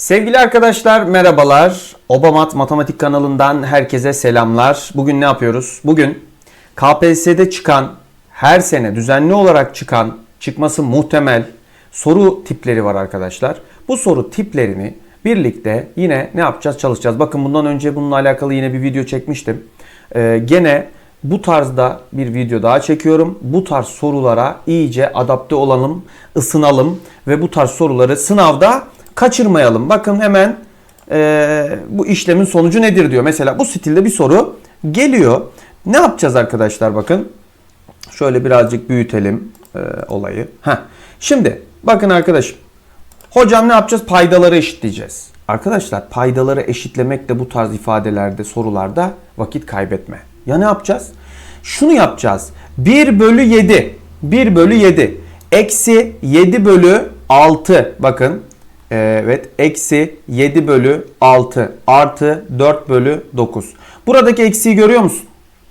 Sevgili arkadaşlar merhabalar. Obamat Matematik kanalından herkese selamlar. Bugün ne yapıyoruz? Bugün KPSS'de çıkan, her sene düzenli olarak çıkan, çıkması muhtemel soru tipleri var arkadaşlar. Bu soru tiplerini birlikte yine ne yapacağız? Çalışacağız. Bakın bundan önce bununla alakalı yine bir video çekmiştim. Ee, gene bu tarzda bir video daha çekiyorum. Bu tarz sorulara iyice adapte olalım, ısınalım ve bu tarz soruları sınavda kaçırmayalım. Bakın hemen e, bu işlemin sonucu nedir diyor. Mesela bu stilde bir soru geliyor. Ne yapacağız arkadaşlar bakın. Şöyle birazcık büyütelim e, olayı. Heh. Şimdi bakın arkadaşım. Hocam ne yapacağız? Paydaları eşitleyeceğiz. Arkadaşlar paydaları eşitlemekle bu tarz ifadelerde, sorularda vakit kaybetme. Ya ne yapacağız? Şunu yapacağız. 1 bölü 7. 1 bölü 7. Eksi 7 bölü 6. Bakın. Evet. Eksi 7 bölü 6. Artı 4 bölü 9. Buradaki eksiği görüyor musun?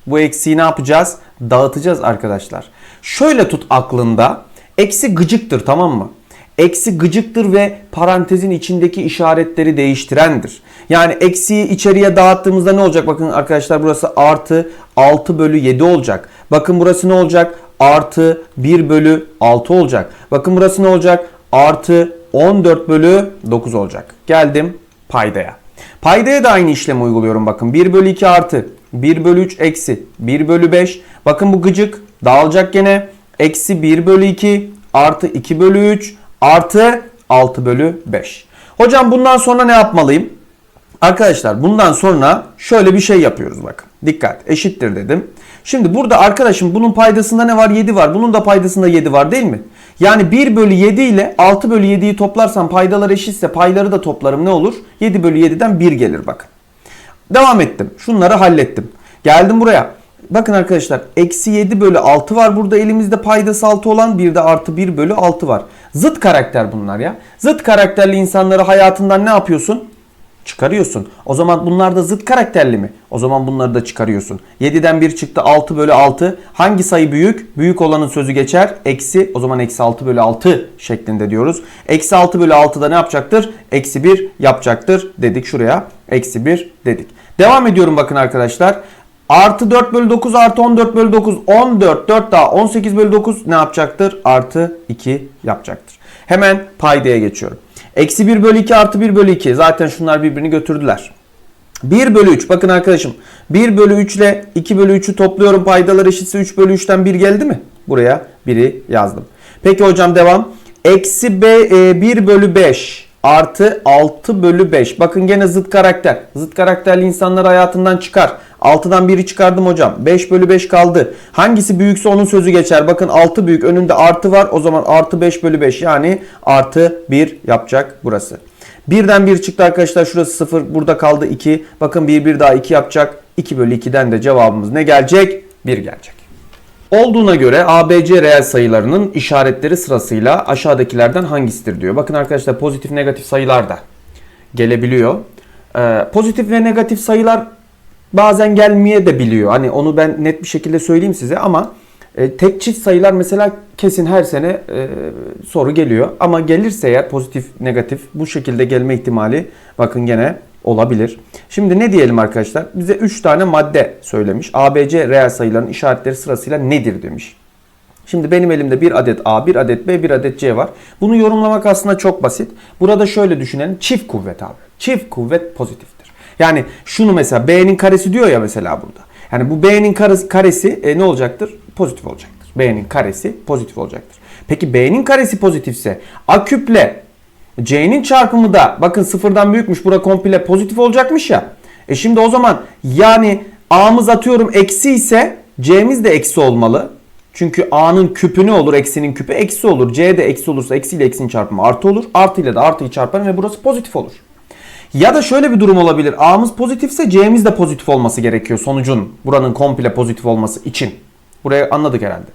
Bu eksiği ne yapacağız? Dağıtacağız arkadaşlar. Şöyle tut aklında. Eksi gıcıktır tamam mı? Eksi gıcıktır ve parantezin içindeki işaretleri değiştirendir. Yani eksiyi içeriye dağıttığımızda ne olacak? Bakın arkadaşlar burası artı 6 bölü 7 olacak. Bakın burası ne olacak? Artı 1 bölü 6 olacak. Bakın burası ne olacak? Artı 14 bölü 9 olacak. Geldim paydaya. Paydaya da aynı işlemi uyguluyorum bakın. 1 bölü 2 artı 1 bölü 3 eksi 1 bölü 5. Bakın bu gıcık dağılacak gene. Eksi 1 bölü 2 artı 2 bölü 3 artı 6 bölü 5. Hocam bundan sonra ne yapmalıyım? Arkadaşlar bundan sonra şöyle bir şey yapıyoruz bakın. Dikkat eşittir dedim. Şimdi burada arkadaşım bunun paydasında ne var? 7 var. Bunun da paydasında 7 var değil mi? Yani 1 bölü 7 ile 6 bölü 7'yi toplarsam paydalar eşitse payları da toplarım ne olur? 7 bölü 7'den 1 gelir bakın. Devam ettim. Şunları hallettim. Geldim buraya. Bakın arkadaşlar eksi 7 bölü 6 var burada elimizde paydası 6 olan bir de artı 1 bölü 6 var. Zıt karakter bunlar ya. Zıt karakterli insanları hayatından ne yapıyorsun? Çıkarıyorsun. O zaman bunlar da zıt karakterli mi? O zaman bunları da çıkarıyorsun. 7'den 1 çıktı 6 bölü 6. Hangi sayı büyük? Büyük olanın sözü geçer. Eksi o zaman eksi 6 bölü 6 şeklinde diyoruz. Eksi 6 bölü 6 da ne yapacaktır? Eksi 1 yapacaktır dedik şuraya. Eksi 1 dedik. Devam ediyorum bakın arkadaşlar. Artı 4 bölü 9 artı 14 bölü 9. 14 4 daha 18 bölü 9 ne yapacaktır? Artı 2 yapacaktır. Hemen paydaya geçiyorum. Eksi 1 bölü 2 artı 1 bölü 2. Zaten şunlar birbirini götürdüler. 1 bölü 3. Bakın arkadaşım. 1 bölü 3 ile 2 bölü 3'ü topluyorum. Paydalar eşitse 3 bölü 3'ten 1 geldi mi? Buraya 1'i yazdım. Peki hocam devam. Eksi B, e, 1 bölü 5 artı 6 bölü 5. Bakın gene zıt karakter. Zıt karakterli insanları hayatından çıkar. 6'dan 1'i çıkardım hocam. 5 bölü 5 kaldı. Hangisi büyükse onun sözü geçer. Bakın 6 büyük önünde artı var. O zaman artı 5 bölü 5 yani artı 1 yapacak burası. Birden 1 çıktı arkadaşlar. Şurası 0. Burada kaldı 2. Bakın 1 1 daha 2 yapacak. 2 bölü 2'den de cevabımız ne gelecek? 1 gelecek. Olduğuna göre ABC reel sayılarının işaretleri sırasıyla aşağıdakilerden hangisidir diyor. Bakın arkadaşlar pozitif negatif sayılar da gelebiliyor. Ee, pozitif ve negatif sayılar bazen gelmeye de biliyor. Hani onu ben net bir şekilde söyleyeyim size ama e, tek çift sayılar mesela kesin her sene e, soru geliyor. Ama gelirse eğer pozitif negatif bu şekilde gelme ihtimali bakın gene olabilir. Şimdi ne diyelim arkadaşlar? Bize 3 tane madde söylemiş. ABC reel sayıların işaretleri sırasıyla nedir demiş. Şimdi benim elimde bir adet A, bir adet B, bir adet C var. Bunu yorumlamak aslında çok basit. Burada şöyle düşünelim. Çift kuvvet abi. Çift kuvvet pozitiftir. Yani şunu mesela B'nin karesi diyor ya mesela burada. Yani bu B'nin karesi e, ne olacaktır? Pozitif olacaktır. B'nin karesi pozitif olacaktır. Peki B'nin karesi pozitifse A küple C'nin çarpımı da bakın sıfırdan büyükmüş. Bura komple pozitif olacakmış ya. E şimdi o zaman yani A'mız atıyorum eksi ise C'miz de eksi olmalı. Çünkü A'nın küpü ne olur? Eksinin küpü eksi olur. C de eksi olursa eksi ile eksinin çarpımı artı olur. Artı ile de artıyı çarparım ve burası pozitif olur. Ya da şöyle bir durum olabilir. A'mız pozitifse C'miz de pozitif olması gerekiyor sonucun. Buranın komple pozitif olması için. Burayı anladık herhalde.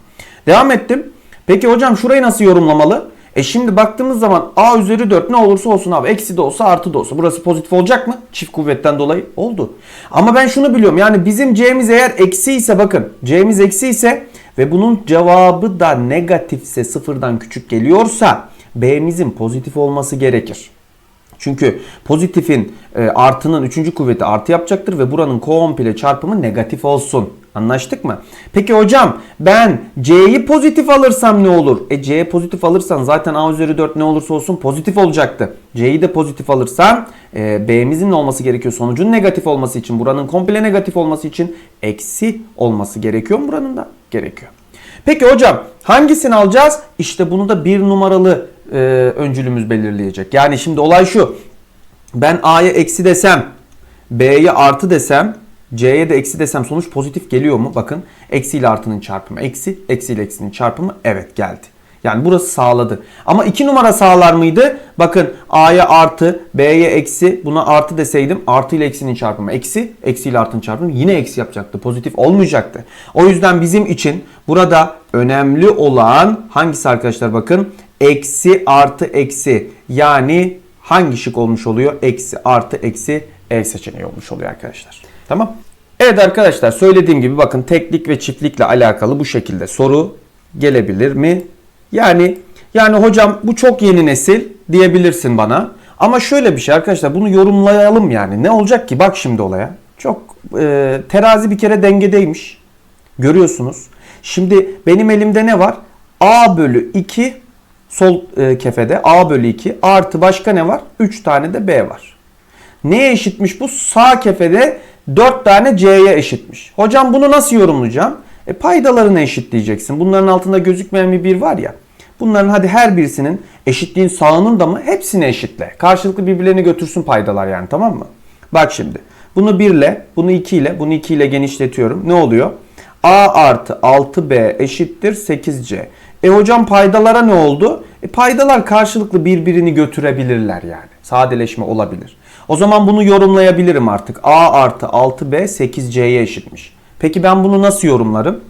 Devam ettim. Peki hocam şurayı nasıl yorumlamalı? E şimdi baktığımız zaman A üzeri 4 ne olursa olsun abi. Eksi de olsa artı da olsa. Burası pozitif olacak mı? Çift kuvvetten dolayı oldu. Ama ben şunu biliyorum. Yani bizim C'miz eğer eksi ise bakın. C'miz eksi ise ve bunun cevabı da negatifse sıfırdan küçük geliyorsa B'mizin pozitif olması gerekir. Çünkü pozitifin e, artının üçüncü kuvveti artı yapacaktır ve buranın komple çarpımı negatif olsun. Anlaştık mı? Peki hocam ben C'yi pozitif alırsam ne olur? E C'yi pozitif alırsan zaten A üzeri 4 ne olursa olsun pozitif olacaktı. C'yi de pozitif alırsam e, B'mizin ne olması gerekiyor? Sonucun negatif olması için buranın komple negatif olması için eksi olması gerekiyor mu buranın da? Gerekiyor. Peki hocam hangisini alacağız? İşte bunu da bir numaralı e, öncülümüz belirleyecek. Yani şimdi olay şu. Ben A'ya eksi desem, B'ye artı desem, C'ye de eksi desem sonuç pozitif geliyor mu? Bakın eksi ile artının çarpımı eksi, eksi ile eksinin çarpımı evet geldi. Yani burası sağladı. Ama 2 numara sağlar mıydı? Bakın A'ya artı, B'ye eksi, buna artı deseydim artı ile eksinin çarpımı eksi, eksi ile artının çarpımı yine eksi yapacaktı. Pozitif olmayacaktı. O yüzden bizim için burada önemli olan hangisi arkadaşlar bakın? Eksi artı eksi. Yani hangi şık olmuş oluyor? Eksi artı eksi E seçeneği olmuş oluyor arkadaşlar. Tamam. Evet arkadaşlar söylediğim gibi bakın teklik ve çiftlikle alakalı bu şekilde soru gelebilir mi? Yani yani hocam bu çok yeni nesil diyebilirsin bana. Ama şöyle bir şey arkadaşlar bunu yorumlayalım yani. Ne olacak ki? Bak şimdi olaya. Çok e, terazi bir kere dengedeymiş. Görüyorsunuz. Şimdi benim elimde ne var? A bölü 2 sol e, kefede A bölü 2 artı başka ne var? 3 tane de B var. Neye eşitmiş bu? Sağ kefede 4 tane C'ye eşitmiş. Hocam bunu nasıl yorumlayacağım? E paydalarını eşitleyeceksin. Bunların altında gözükmeyen bir bir var ya. Bunların hadi her birisinin eşitliğin sağının da mı hepsini eşitle. Karşılıklı birbirlerini götürsün paydalar yani tamam mı? Bak şimdi. Bunu 1 ile, bunu 2 ile, bunu 2 ile genişletiyorum. Ne oluyor? A artı 6B eşittir 8C. E hocam paydalara ne oldu? E paydalar karşılıklı birbirini götürebilirler yani. Sadeleşme olabilir. O zaman bunu yorumlayabilirim artık. A artı 6B 8C'ye eşitmiş. Peki ben bunu nasıl yorumlarım?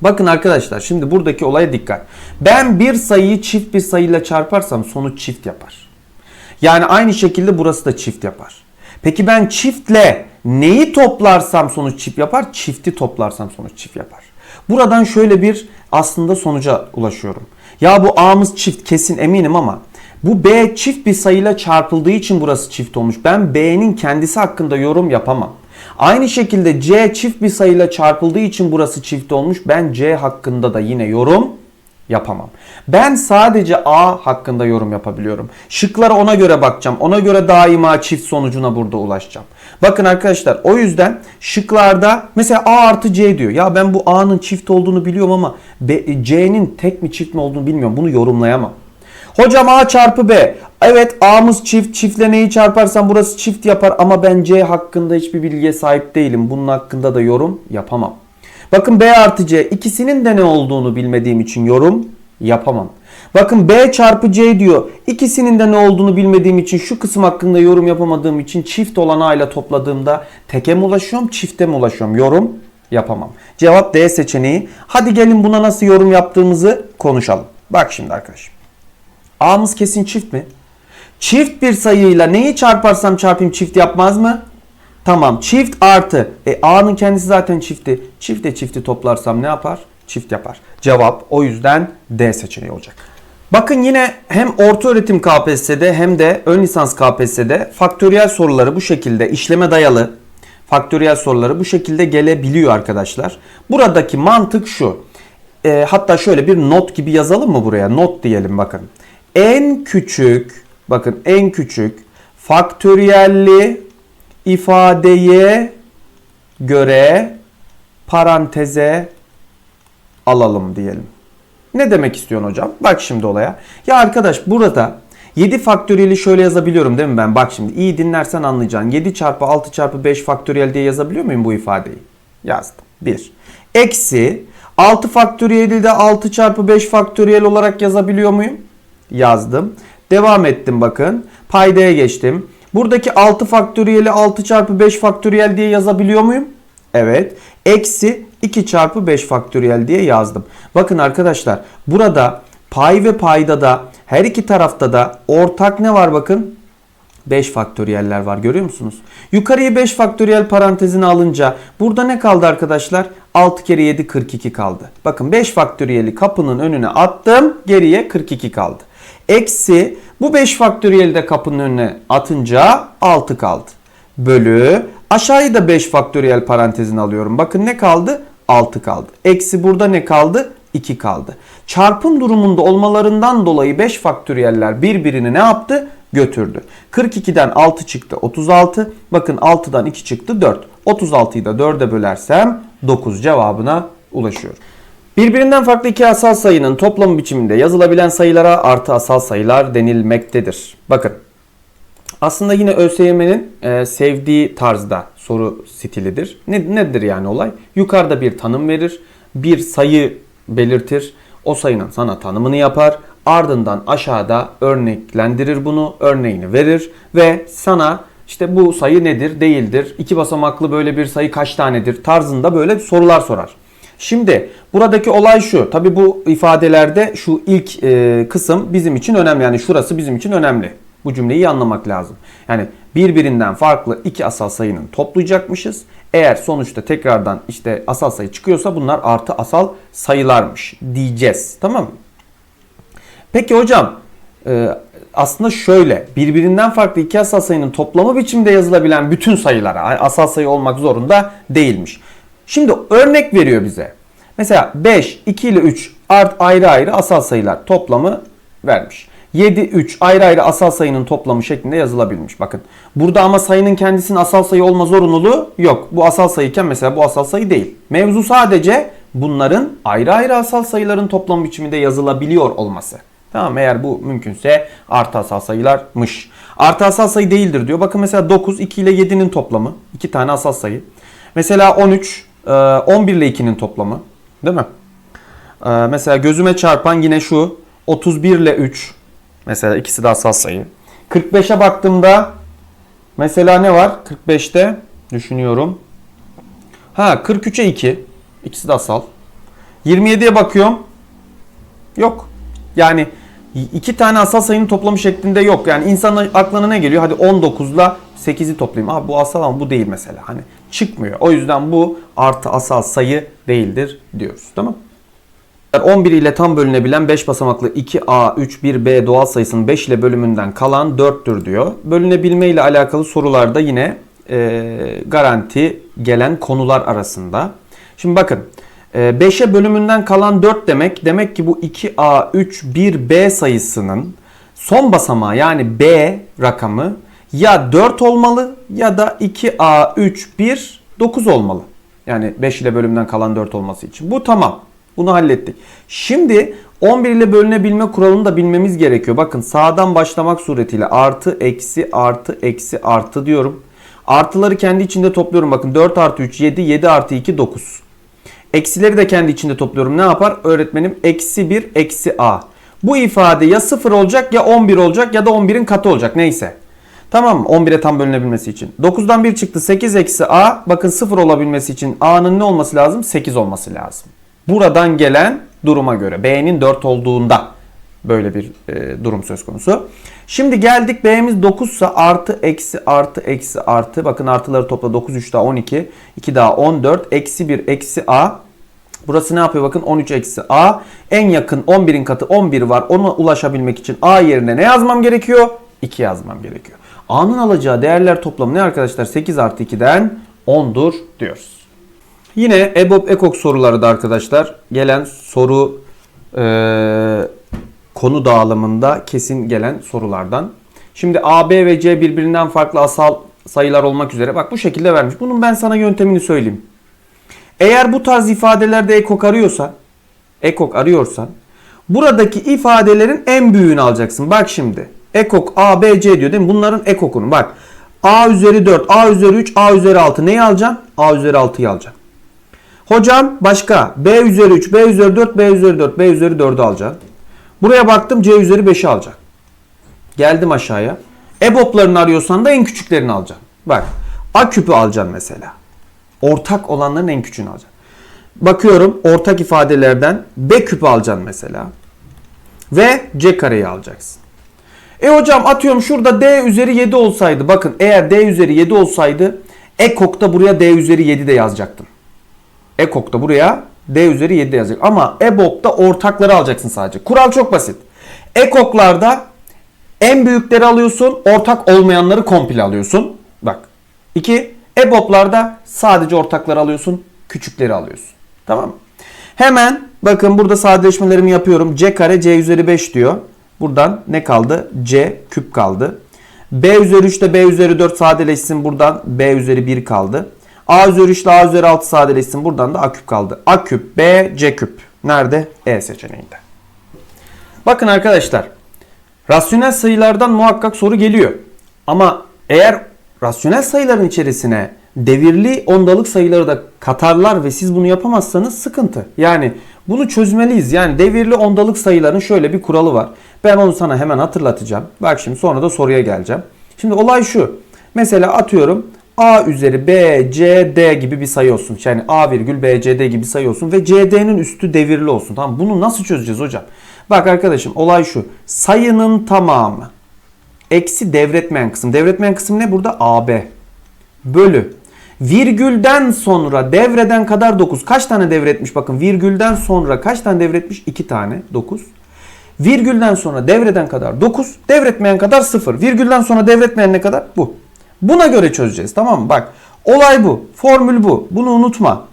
Bakın arkadaşlar şimdi buradaki olaya dikkat. Ben bir sayıyı çift bir sayıyla çarparsam sonuç çift yapar. Yani aynı şekilde burası da çift yapar. Peki ben çiftle neyi toplarsam sonuç çift yapar? Çifti toplarsam sonuç çift yapar. Buradan şöyle bir aslında sonuca ulaşıyorum. Ya bu A'mız çift kesin eminim ama bu B çift bir sayıyla çarpıldığı için burası çift olmuş. Ben B'nin kendisi hakkında yorum yapamam. Aynı şekilde C çift bir sayıyla çarpıldığı için burası çift olmuş. Ben C hakkında da yine yorum yapamam. Ben sadece A hakkında yorum yapabiliyorum. Şıklara ona göre bakacağım. Ona göre daima çift sonucuna burada ulaşacağım. Bakın arkadaşlar o yüzden şıklarda mesela A artı C diyor. Ya ben bu A'nın çift olduğunu biliyorum ama C'nin tek mi çift mi olduğunu bilmiyorum. Bunu yorumlayamam. Hocam A çarpı B. Evet A'mız çift. Çiftle neyi çarparsam burası çift yapar ama ben C hakkında hiçbir bilgiye sahip değilim. Bunun hakkında da yorum yapamam. Bakın B artı C ikisinin de ne olduğunu bilmediğim için yorum yapamam. Bakın B çarpı C diyor. İkisinin de ne olduğunu bilmediğim için şu kısım hakkında yorum yapamadığım için çift olan A ile topladığımda teke mi ulaşıyorum çifte mi ulaşıyorum? Yorum yapamam. Cevap D seçeneği. Hadi gelin buna nasıl yorum yaptığımızı konuşalım. Bak şimdi arkadaşım. A'mız kesin çift mi? Çift bir sayıyla neyi çarparsam çarpayım çift yapmaz mı? Tamam çift artı. E A'nın kendisi zaten çifti. Çifte çifti toplarsam ne yapar? Çift yapar. Cevap o yüzden D seçeneği olacak. Bakın yine hem orta öğretim KPSS'de hem de ön lisans KPSS'de faktöriyel soruları bu şekilde işleme dayalı faktöriyel soruları bu şekilde gelebiliyor arkadaşlar. Buradaki mantık şu. E, hatta şöyle bir not gibi yazalım mı buraya? Not diyelim bakın. En küçük bakın en küçük faktöriyelli ifadeye göre paranteze alalım diyelim. Ne demek istiyorsun hocam? Bak şimdi olaya. Ya arkadaş burada 7 faktöriyeli şöyle yazabiliyorum değil mi ben? Bak şimdi iyi dinlersen anlayacaksın. 7 çarpı 6 çarpı 5 faktöriyel diye yazabiliyor muyum bu ifadeyi? Yazdım. 1. Eksi 6 faktöriyeli de 6 çarpı 5 faktöriyel olarak yazabiliyor muyum? Yazdım. Devam ettim bakın. Paydaya geçtim. Buradaki 6 faktöriyeli 6 çarpı 5 faktöriyel diye yazabiliyor muyum? Evet. Eksi 2 çarpı 5 faktöriyel diye yazdım. Bakın arkadaşlar burada pay ve payda da her iki tarafta da ortak ne var bakın? 5 faktöriyeller var görüyor musunuz? Yukarıya 5 faktöriyel parantezini alınca burada ne kaldı arkadaşlar? 6 kere 7 42 kaldı. Bakın 5 faktöriyeli kapının önüne attım geriye 42 kaldı. Eksi bu 5 faktöriyeli de kapının önüne atınca 6 kaldı. Bölü aşağıyı da 5 faktöriyel parantezine alıyorum. Bakın ne kaldı? 6 kaldı. Eksi burada ne kaldı? 2 kaldı. Çarpım durumunda olmalarından dolayı 5 faktöriyeller birbirini ne yaptı? Götürdü. 42'den 6 çıktı 36. Bakın 6'dan 2 çıktı 4. 36'yı da 4'e bölersem 9 cevabına ulaşıyorum. Birbirinden farklı iki asal sayının toplamı biçiminde yazılabilen sayılara artı asal sayılar denilmektedir. Bakın aslında yine ÖSYM'nin e, sevdiği tarzda soru stilidir. Ne, nedir yani olay? Yukarıda bir tanım verir, bir sayı belirtir, o sayının sana tanımını yapar, ardından aşağıda örneklendirir bunu, örneğini verir ve sana işte bu sayı nedir, değildir, iki basamaklı böyle bir sayı kaç tanedir tarzında böyle sorular sorar. Şimdi buradaki olay şu. Tabi bu ifadelerde şu ilk e, kısım bizim için önemli. Yani şurası bizim için önemli. Bu cümleyi anlamak lazım. Yani birbirinden farklı iki asal sayının toplayacakmışız. Eğer sonuçta tekrardan işte asal sayı çıkıyorsa bunlar artı asal sayılarmış diyeceğiz. Tamam mı? Peki hocam e, aslında şöyle birbirinden farklı iki asal sayının toplamı biçimde yazılabilen bütün sayılara asal sayı olmak zorunda değilmiş. Şimdi örnek veriyor bize. Mesela 5, 2 ile 3 art ayrı ayrı asal sayılar toplamı vermiş. 7, 3 ayrı ayrı asal sayının toplamı şeklinde yazılabilmiş. Bakın burada ama sayının kendisinin asal sayı olma zorunluluğu yok. Bu asal sayıyken mesela bu asal sayı değil. Mevzu sadece bunların ayrı ayrı asal sayıların toplam biçiminde yazılabiliyor olması. Tamam eğer bu mümkünse artı asal sayılarmış. Artı asal sayı değildir diyor. Bakın mesela 9, 2 ile 7'nin toplamı. 2 tane asal sayı. Mesela 13, 11 ile 2'nin toplamı. Değil mi? Ee, mesela gözüme çarpan yine şu. 31 ile 3. Mesela ikisi de asal sayı. 45'e baktığımda mesela ne var? 45'te düşünüyorum. Ha 43'e 2. İkisi de asal. 27'ye bakıyorum. Yok. Yani iki tane asal sayının toplamı şeklinde yok. Yani insanın aklına ne geliyor? Hadi 19 ile 8'i toplayayım. Abi bu asal ama bu değil mesela. Hani çıkmıyor. O yüzden bu artı asal sayı değildir diyoruz. Tamam 11 ile tam bölünebilen 5 basamaklı 2A, 3, 1B doğal sayısının 5 ile bölümünden kalan 4'tür diyor. Bölünebilme ile alakalı sorularda yine e, garanti gelen konular arasında. Şimdi bakın 5'e bölümünden kalan 4 demek demek ki bu 2A, 3, 1B sayısının son basamağı yani B rakamı ya 4 olmalı ya da 2A, 3, 1, 9 olmalı. Yani 5 ile bölümden kalan 4 olması için. Bu tamam. Bunu hallettik. Şimdi 11 ile bölünebilme kuralını da bilmemiz gerekiyor. Bakın sağdan başlamak suretiyle artı, eksi, artı, eksi, artı diyorum. Artıları kendi içinde topluyorum. Bakın 4 artı 3 7, 7 artı 2 9. Eksileri de kendi içinde topluyorum. Ne yapar? Öğretmenim eksi 1 eksi a. Bu ifade ya 0 olacak ya 11 olacak ya da 11'in katı olacak. Neyse. Tamam mı? 11'e tam bölünebilmesi için. 9'dan 1 çıktı 8 eksi a. Bakın 0 olabilmesi için a'nın ne olması lazım? 8 olması lazım. Buradan gelen duruma göre b'nin 4 olduğunda böyle bir e, durum söz konusu. Şimdi geldik b'miz 9 ise artı eksi artı eksi artı. Bakın artıları topla 9 3 daha 12. 2 daha 14. Eksi 1 eksi a. Burası ne yapıyor? Bakın 13 eksi a. En yakın 11'in katı 11 var. Ona ulaşabilmek için a yerine ne yazmam gerekiyor? 2 yazmam gerekiyor. A'nın alacağı değerler toplamı ne arkadaşlar? 8 artı 2'den 10'dur diyoruz. Yine EBOB EKOK soruları da arkadaşlar gelen soru e, konu dağılımında kesin gelen sorulardan. Şimdi A, B ve C birbirinden farklı asal sayılar olmak üzere bak bu şekilde vermiş. Bunun ben sana yöntemini söyleyeyim. Eğer bu tarz ifadelerde ekok arıyorsa, ekok arıyorsan buradaki ifadelerin en büyüğünü alacaksın. Bak şimdi ekok A, B, C diyor değil mi? Bunların ekokunu bak. A üzeri 4, A üzeri 3, A üzeri 6 neyi alacaksın? A üzeri 6'yı alacaksın. Hocam başka B üzeri 3, B üzeri 4, B üzeri 4, B üzeri 4'ü alacaksın. Buraya baktım C üzeri 5'i alacak. Geldim aşağıya. EBOB'larını arıyorsan da en küçüklerini alacaksın. Bak A küpü alacaksın mesela. Ortak olanların en küçüğünü alacaksın. Bakıyorum ortak ifadelerden B küpü alacaksın mesela. Ve C kareyi alacaksın. E hocam atıyorum şurada D üzeri 7 olsaydı. Bakın eğer D üzeri 7 olsaydı EKOK'ta buraya D üzeri 7 de yazacaktım. EKOK'ta buraya D üzeri 7 yazacak. Ama EBOB'da ortakları alacaksın sadece. Kural çok basit. EKOK'larda en büyükleri alıyorsun, ortak olmayanları komple alıyorsun. Bak. 2. EBOB'larda sadece ortakları alıyorsun, küçükleri alıyorsun. Tamam mı? Hemen bakın burada sadeleşmelerimi yapıyorum. C kare C üzeri 5 diyor. Buradan ne kaldı? C küp kaldı. B üzeri 3 ile B üzeri 4 sadeleşsin. Buradan B üzeri 1 kaldı. A üzeri 3 ile A üzeri 6 sadeleşsin. Buradan da A küp kaldı. A küp, B, C küp. Nerede? E seçeneğinde. Bakın arkadaşlar. Rasyonel sayılardan muhakkak soru geliyor. Ama eğer rasyonel sayıların içerisine devirli ondalık sayıları da katarlar ve siz bunu yapamazsanız sıkıntı. Yani bunu çözmeliyiz. Yani devirli ondalık sayıların şöyle bir kuralı var. Ben onu sana hemen hatırlatacağım. Bak şimdi sonra da soruya geleceğim. Şimdi olay şu. Mesela atıyorum A üzeri B, C, D gibi bir sayı olsun. Yani A virgül B, C, D gibi sayı olsun ve C, D'nin üstü devirli olsun. Tamam Bunu nasıl çözeceğiz hocam? Bak arkadaşım olay şu. Sayının tamamı eksi devretmeyen kısım. Devretmeyen kısım ne burada? AB. Bölü. Virgülden sonra devreden kadar 9. Kaç tane devretmiş bakın. Virgülden sonra kaç tane devretmiş? 2 tane. 9. Virgülden sonra devreden kadar 9. Devretmeyen kadar 0. Virgülden sonra devretmeyen ne kadar? Bu. Buna göre çözeceğiz tamam mı? Bak olay bu. Formül bu. Bunu unutma.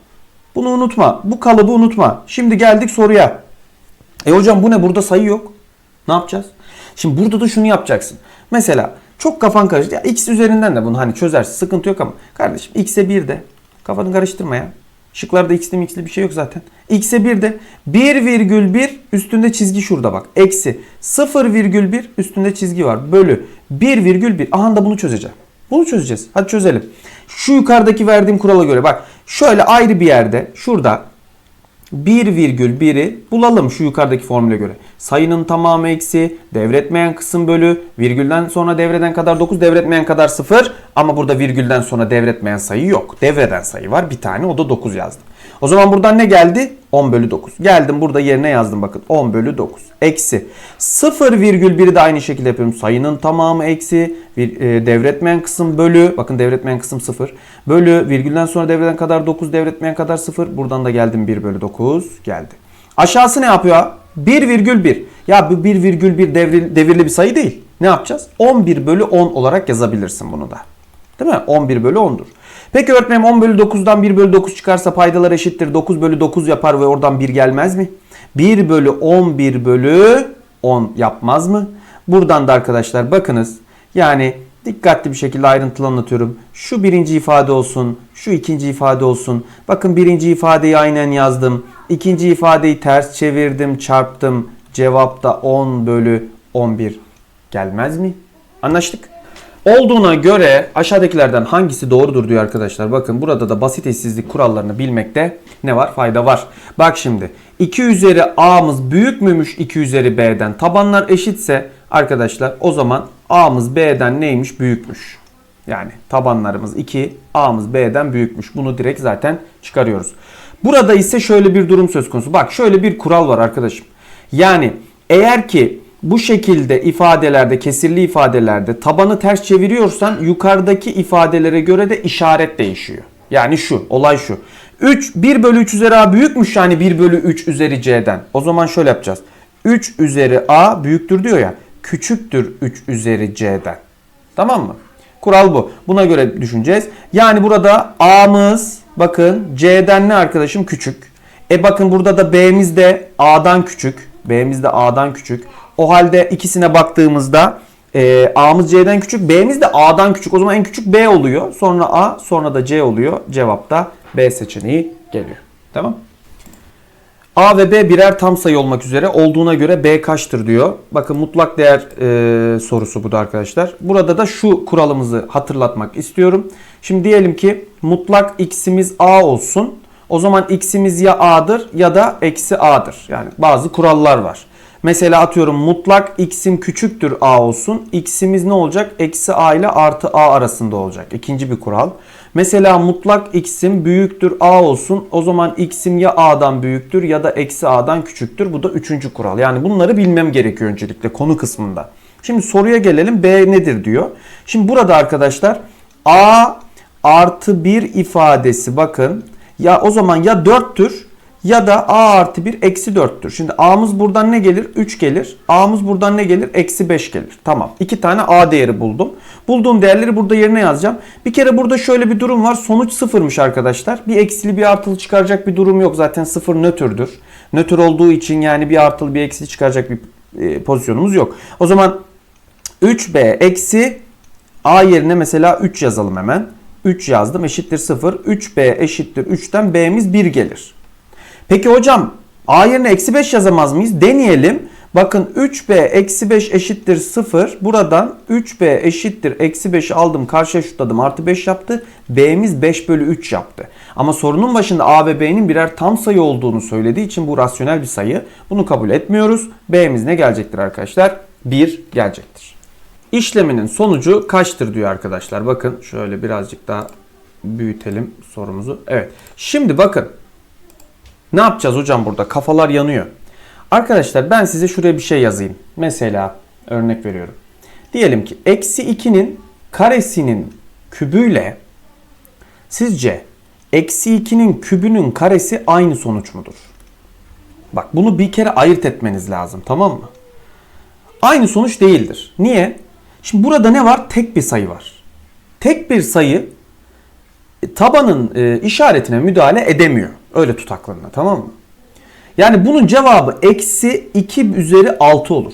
Bunu unutma. Bu kalıbı unutma. Şimdi geldik soruya. E hocam bu ne? Burada sayı yok. Ne yapacağız? Şimdi burada da şunu yapacaksın. Mesela çok kafan karıştı. Ya x üzerinden de bunu hani çözersin. Sıkıntı yok ama. Kardeşim x'e 1 de. Kafanı karıştırma ya. Şıklarda x'li x'li bir şey yok zaten. X'e 1 de 1,1 üstünde çizgi şurada bak. Eksi 0,1 üstünde çizgi var. Bölü 1,1. Aha da bunu çözeceğim. Bunu çözeceğiz. Hadi çözelim. Şu yukarıdaki verdiğim kurala göre bak. Şöyle ayrı bir yerde şurada 1,1'i bulalım şu yukarıdaki formüle göre. Sayının tamamı eksi, devretmeyen kısım bölü, virgülden sonra devreden kadar 9, devretmeyen kadar 0. Ama burada virgülden sonra devretmeyen sayı yok. Devreden sayı var bir tane o da 9 yazdım. O zaman buradan ne geldi? 10 bölü 9. Geldim burada yerine yazdım bakın. 10 bölü 9. Eksi. 0,1'i de aynı şekilde yapıyorum. Sayının tamamı eksi. Bir, e, devretmeyen kısım bölü. Bakın devretmeyen kısım 0. Bölü. Virgülden sonra devreden kadar 9. Devretmeyen kadar 0. Buradan da geldim 1 bölü 9. Geldi. Aşağısı ne yapıyor? 1,1. Ya bu 1,1 devirli, devirli bir sayı değil. Ne yapacağız? 11 bölü 10 olarak yazabilirsin bunu da. Değil mi? 11 bölü 10'dur. Peki öğretmenim 10 bölü 9'dan 1 bölü 9 çıkarsa paydalar eşittir. 9 bölü 9 yapar ve oradan 1 gelmez mi? 1 bölü 11 bölü 10 yapmaz mı? Buradan da arkadaşlar bakınız. Yani dikkatli bir şekilde ayrıntılı anlatıyorum. Şu birinci ifade olsun. Şu ikinci ifade olsun. Bakın birinci ifadeyi aynen yazdım. İkinci ifadeyi ters çevirdim, çarptım. Cevap da 10 bölü 11 gelmez mi? Anlaştık. Olduğuna göre aşağıdakilerden hangisi doğrudur diyor arkadaşlar. Bakın burada da basit eşsizlik kurallarını bilmekte ne var? Fayda var. Bak şimdi 2 üzeri a'mız büyük müymüş 2 üzeri b'den? Tabanlar eşitse arkadaşlar o zaman a'mız b'den neymiş? Büyükmüş. Yani tabanlarımız 2, a'mız b'den büyükmüş. Bunu direkt zaten çıkarıyoruz. Burada ise şöyle bir durum söz konusu. Bak şöyle bir kural var arkadaşım. Yani eğer ki bu şekilde ifadelerde, kesirli ifadelerde tabanı ters çeviriyorsan yukarıdaki ifadelere göre de işaret değişiyor. Yani şu, olay şu. 3, 1 bölü 3 üzeri a büyükmüş yani 1 bölü 3 üzeri c'den. O zaman şöyle yapacağız. 3 üzeri a büyüktür diyor ya. Küçüktür 3 üzeri c'den. Tamam mı? Kural bu. Buna göre düşüneceğiz. Yani burada a'mız bakın c'den ne arkadaşım? Küçük. E bakın burada da b'miz de a'dan küçük. B'miz de a'dan küçük. O halde ikisine baktığımızda e, A'mız C'den küçük, B'miz de A'dan küçük. O zaman en küçük B oluyor. Sonra A, sonra da C oluyor. Cevap da B seçeneği geliyor. Tamam. A ve B birer tam sayı olmak üzere olduğuna göre B kaçtır diyor. Bakın mutlak değer e, sorusu bu da arkadaşlar. Burada da şu kuralımızı hatırlatmak istiyorum. Şimdi diyelim ki mutlak x'imiz A olsun. O zaman x'imiz ya A'dır ya da eksi A'dır. Yani bazı kurallar var. Mesela atıyorum mutlak x'im küçüktür a olsun. x'imiz ne olacak? Eksi a ile artı a arasında olacak. İkinci bir kural. Mesela mutlak x'im büyüktür a olsun. O zaman x'im ya a'dan büyüktür ya da eksi a'dan küçüktür. Bu da üçüncü kural. Yani bunları bilmem gerekiyor öncelikle konu kısmında. Şimdi soruya gelelim. B nedir diyor. Şimdi burada arkadaşlar a artı 1 ifadesi bakın. Ya o zaman ya 4'tür ya da a artı 1 eksi 4'tür. Şimdi a'mız buradan ne gelir? 3 gelir. A'mız buradan ne gelir? Eksi 5 gelir. Tamam. İki tane a değeri buldum. Bulduğum değerleri burada yerine yazacağım. Bir kere burada şöyle bir durum var. Sonuç sıfırmış arkadaşlar. Bir eksili bir artılı çıkaracak bir durum yok. Zaten sıfır nötrdür. Nötr olduğu için yani bir artılı bir eksili çıkaracak bir e, pozisyonumuz yok. O zaman 3b eksi a yerine mesela 3 yazalım hemen. 3 yazdım eşittir 0. 3b eşittir 3'ten b'miz 1 gelir. Peki hocam a yerine eksi 5 yazamaz mıyız? Deneyelim. Bakın 3b eksi 5 eşittir 0. Buradan 3b eşittir eksi 5'i aldım karşıya şutladım artı 5 yaptı. b'miz 5 bölü 3 yaptı. Ama sorunun başında a ve b'nin birer tam sayı olduğunu söylediği için bu rasyonel bir sayı. Bunu kabul etmiyoruz. b'miz ne gelecektir arkadaşlar? 1 gelecektir. İşleminin sonucu kaçtır diyor arkadaşlar. Bakın şöyle birazcık daha büyütelim sorumuzu. Evet. Şimdi bakın. Ne yapacağız hocam burada? Kafalar yanıyor. Arkadaşlar ben size şuraya bir şey yazayım. Mesela örnek veriyorum. Diyelim ki eksi 2'nin karesinin kübüyle sizce eksi 2'nin kübünün karesi aynı sonuç mudur? Bak bunu bir kere ayırt etmeniz lazım tamam mı? Aynı sonuç değildir. Niye? Şimdi burada ne var? Tek bir sayı var. Tek bir sayı e, tabanın e, işaretine müdahale edemiyor. Öyle tut aklında tamam mı? Yani bunun cevabı eksi 2 üzeri 6 olur.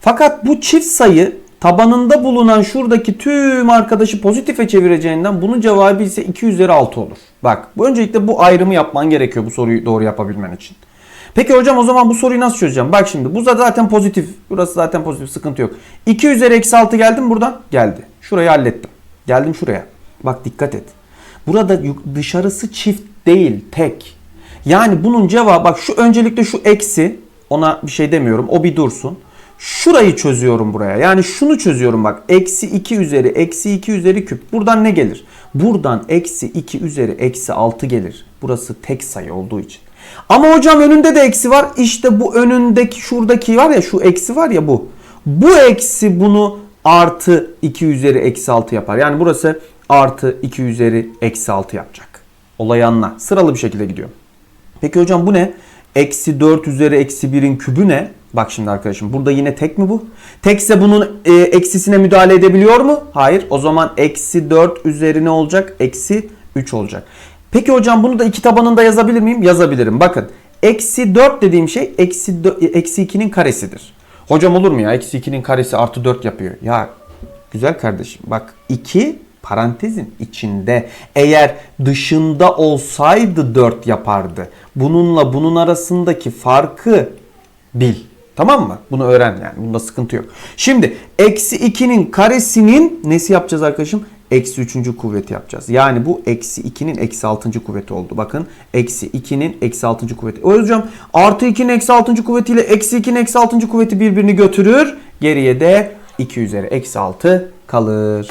Fakat bu çift sayı tabanında bulunan şuradaki tüm arkadaşı pozitife çevireceğinden bunun cevabı ise 2 üzeri 6 olur. Bak bu öncelikle bu ayrımı yapman gerekiyor bu soruyu doğru yapabilmen için. Peki hocam o zaman bu soruyu nasıl çözeceğim? Bak şimdi bu zaten pozitif. Burası zaten pozitif sıkıntı yok. 2 üzeri eksi 6 geldi mi buradan? Geldi. Şurayı hallettim. Geldim şuraya. Bak dikkat et. Burada dışarısı çift değil tek. Yani bunun cevabı bak şu öncelikle şu eksi ona bir şey demiyorum o bir dursun. Şurayı çözüyorum buraya. Yani şunu çözüyorum bak. Eksi 2 üzeri eksi 2 üzeri küp. Buradan ne gelir? Buradan eksi 2 üzeri eksi 6 gelir. Burası tek sayı olduğu için. Ama hocam önünde de eksi var. İşte bu önündeki şuradaki var ya şu eksi var ya bu. Bu eksi bunu artı 2 üzeri eksi 6 yapar. Yani burası artı 2 üzeri eksi 6 yapacak. Olayı anla. Sıralı bir şekilde gidiyor. Peki hocam bu ne? Eksi 4 üzeri eksi 1'in kübü ne? Bak şimdi arkadaşım burada yine tek mi bu? Tekse bunun e, eksisine müdahale edebiliyor mu? Hayır. O zaman eksi 4 üzeri ne olacak? Eksi 3 olacak. Peki hocam bunu da iki tabanında yazabilir miyim? Yazabilirim. Bakın eksi 4 dediğim şey eksi, eksi 2'nin karesidir. Hocam olur mu ya? Eksi 2'nin karesi artı 4 yapıyor. Ya güzel kardeşim bak 2 parantezin içinde eğer dışında olsaydı 4 yapardı. Bununla bunun arasındaki farkı bil. Tamam mı? Bunu öğren yani. Bunda sıkıntı yok. Şimdi eksi 2'nin karesinin nesi yapacağız arkadaşım? Eksi 3. kuvveti yapacağız. Yani bu eksi 2'nin eksi 6. kuvveti oldu. Bakın eksi 2'nin eksi 6. kuvveti. O hocam artı 2'nin eksi 6. kuvveti ile eksi 2'nin eksi 6. kuvveti birbirini götürür. Geriye de 2 üzeri eksi 6 kalır.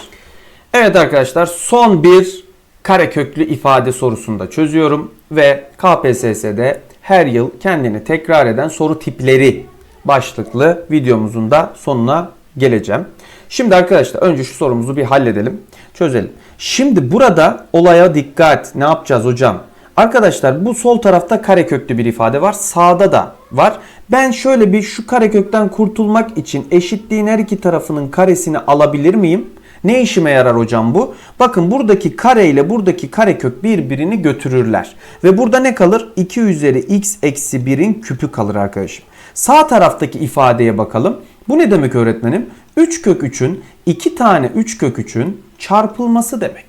Evet arkadaşlar son bir kareköklü ifade sorusunda çözüyorum ve KPSS'de her yıl kendini tekrar eden soru tipleri başlıklı videomuzun da sonuna geleceğim. Şimdi arkadaşlar önce şu sorumuzu bir halledelim, çözelim. Şimdi burada olaya dikkat. Ne yapacağız hocam? Arkadaşlar bu sol tarafta kareköklü bir ifade var. Sağda da var. Ben şöyle bir şu karekökten kurtulmak için eşitliğin her iki tarafının karesini alabilir miyim? Ne işime yarar hocam bu? Bakın buradaki kare ile buradaki karekök birbirini götürürler. Ve burada ne kalır? 2 üzeri x eksi 1'in küpü kalır arkadaşım. Sağ taraftaki ifadeye bakalım. Bu ne demek öğretmenim? 3 kök 3'ün 2 tane 3 kök 3'ün çarpılması demek.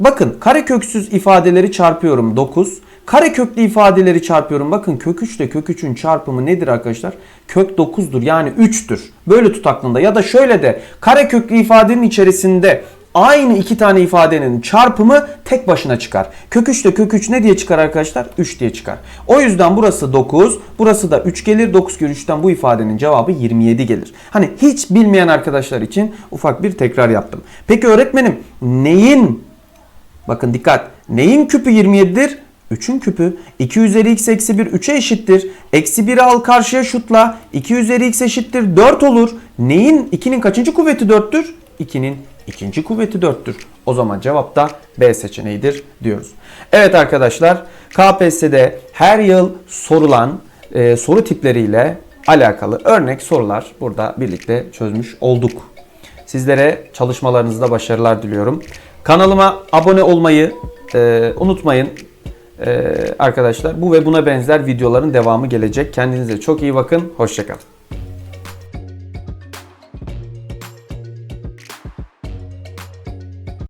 Bakın kareköksüz ifadeleri çarpıyorum 9. Kare köklü ifadeleri çarpıyorum. Bakın kök 3 ile kök 3'ün çarpımı nedir arkadaşlar? Kök 9'dur yani 3'tür. Böyle tut aklında. Ya da şöyle de kare köklü ifadenin içerisinde aynı iki tane ifadenin çarpımı tek başına çıkar. Kök 3 ile kök 3 ne diye çıkar arkadaşlar? 3 diye çıkar. O yüzden burası 9, burası da 3 gelir. 9 kere 3'ten bu ifadenin cevabı 27 gelir. Hani hiç bilmeyen arkadaşlar için ufak bir tekrar yaptım. Peki öğretmenim neyin bakın dikkat neyin küpü 27'dir? 3'ün küpü 2 üzeri x eksi 1 3'e eşittir. Eksi 1'i al karşıya şutla. 2 üzeri x eşittir 4 olur. Neyin? 2'nin kaçıncı kuvveti 4'tür? 2'nin ikinci kuvveti 4'tür. O zaman cevap da B seçeneğidir diyoruz. Evet arkadaşlar KPSS'de her yıl sorulan e, soru tipleriyle alakalı örnek sorular burada birlikte çözmüş olduk. Sizlere çalışmalarınızda başarılar diliyorum. Kanalıma abone olmayı e, unutmayın. E, arkadaşlar bu ve buna benzer videoların devamı gelecek. Kendinize çok iyi bakın. Hoşçakalın.